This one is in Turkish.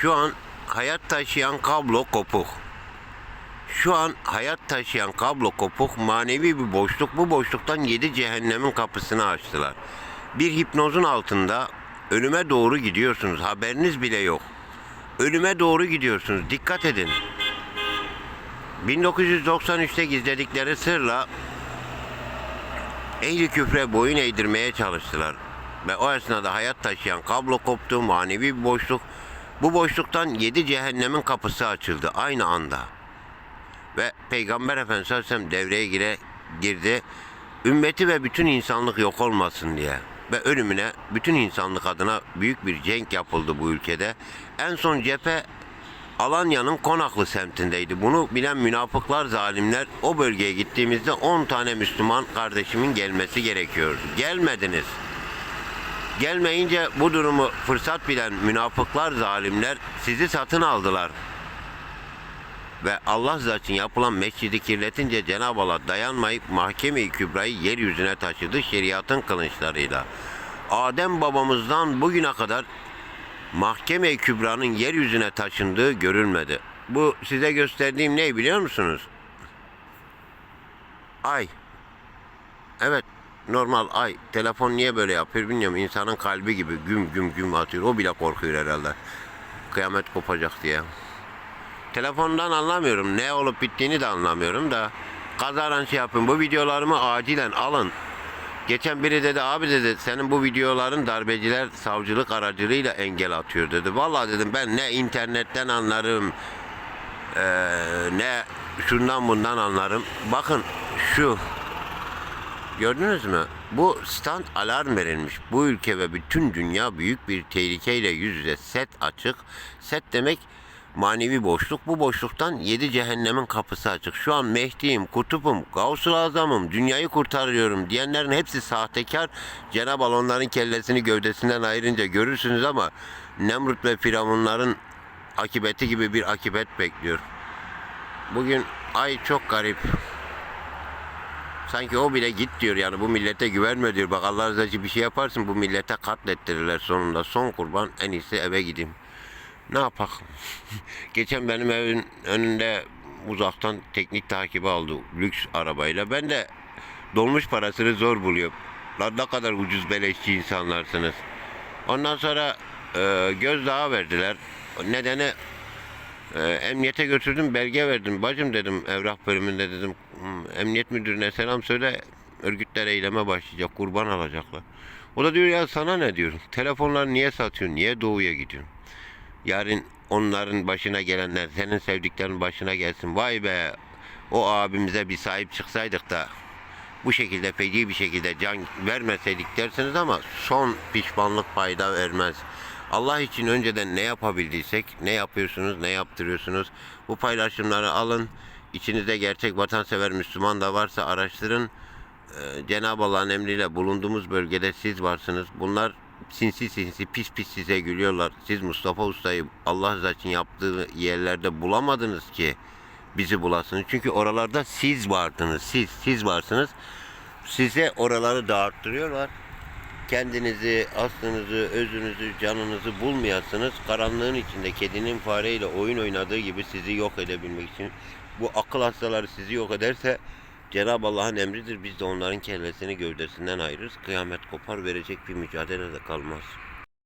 Şu an hayat taşıyan kablo kopuk. Şu an hayat taşıyan kablo kopuk manevi bir boşluk. Bu boşluktan yedi cehennemin kapısını açtılar. Bir hipnozun altında ölüme doğru gidiyorsunuz. Haberiniz bile yok. Ölüme doğru gidiyorsunuz. Dikkat edin. 1993'te gizledikleri sırla ehli küfre boyun eğdirmeye çalıştılar. Ve o esnada hayat taşıyan kablo koptu, manevi bir boşluk. Bu boşluktan yedi cehennemin kapısı açıldı aynı anda. Ve Peygamber Efendimiz sallallahu devreye gire, girdi. Ümmeti ve bütün insanlık yok olmasın diye. Ve ölümüne bütün insanlık adına büyük bir cenk yapıldı bu ülkede. En son cephe Alanya'nın Konaklı semtindeydi. Bunu bilen münafıklar, zalimler o bölgeye gittiğimizde 10 tane Müslüman kardeşimin gelmesi gerekiyordu. Gelmediniz. Gelmeyince bu durumu fırsat bilen münafıklar, zalimler sizi satın aldılar. Ve Allah için yapılan mescidi kirletince Cenab-ı Allah dayanmayıp mahkeme-i kübrayı yeryüzüne taşıdı şeriatın kılınçlarıyla. Adem babamızdan bugüne kadar mahkeme-i kübranın yeryüzüne taşındığı görülmedi. Bu size gösterdiğim ne biliyor musunuz? Ay. Evet normal ay. Telefon niye böyle yapıyor bilmiyorum. İnsanın kalbi gibi güm güm güm atıyor. O bile korkuyor herhalde. Kıyamet kopacak diye. Telefondan anlamıyorum. Ne olup bittiğini de anlamıyorum da. Kazaran şey yapın. Bu videolarımı acilen alın. Geçen biri dedi abi dedi senin bu videoların darbeciler savcılık aracılığıyla engel atıyor dedi. Vallahi dedim ben ne internetten anlarım eee, ne şundan bundan anlarım. Bakın şu gördünüz mü? Bu stand alarm verilmiş. Bu ülke ve bütün dünya büyük bir tehlikeyle yüz yüze. Set açık. Set demek manevi boşluk. Bu boşluktan yedi cehennemin kapısı açık. Şu an Mehdi'yim, kutupum, Gavsul Azam'ım, dünyayı kurtarıyorum diyenlerin hepsi sahtekar. Cenab-ı Allah onların kellesini gövdesinden ayırınca görürsünüz ama Nemrut ve Firavunların akibeti gibi bir akibet bekliyor. Bugün ay çok garip. Sanki o bile git diyor yani bu millete güvenme diyor. Bak Allah için bir şey yaparsın bu millete katlettirirler sonunda. Son kurban en iyisi eve gideyim. Ne yapak? Geçen benim evin önünde uzaktan teknik takibi aldı lüks arabayla. Ben de dolmuş parasını zor buluyorum. Lan ne kadar ucuz beleşçi insanlarsınız. Ondan sonra e, gözdağı verdiler. Nedeni e, emniyete götürdüm belge verdim. Bacım dedim evrak bölümünde dedim "Hmm, emniyet müdürüne selam söyle örgütler eyleme başlayacak kurban alacaklar. O da diyor ya sana ne diyor. Telefonları niye satıyorsun? Niye doğuya gidiyorsun? Yarın onların başına gelenler senin sevdiklerin başına gelsin. Vay be o abimize bir sahip çıksaydık da bu şekilde feci bir şekilde can vermeseydik dersiniz ama son pişmanlık fayda vermez. Allah için önceden ne yapabildiysek ne yapıyorsunuz ne yaptırıyorsunuz bu paylaşımları alın. İçinizde gerçek vatansever Müslüman da varsa araştırın. Ee, Cenab-ı Allah'ın emriyle bulunduğumuz bölgede siz varsınız. Bunlar sinsi sinsi pis pis size gülüyorlar. Siz Mustafa Usta'yı Allah rızası için yaptığı yerlerde bulamadınız ki bizi bulasınız. Çünkü oralarda siz vardınız. Siz, siz varsınız. Size oraları dağıttırıyorlar. Kendinizi, aslınızı, özünüzü, canınızı bulmayasınız. Karanlığın içinde kedinin fareyle oyun oynadığı gibi sizi yok edebilmek için. Bu akıl hastaları sizi yok ederse Cenab-ı Allah'ın emridir. Biz de onların kellesini gövdesinden ayırırız. Kıyamet kopar verecek bir mücadele de kalmaz.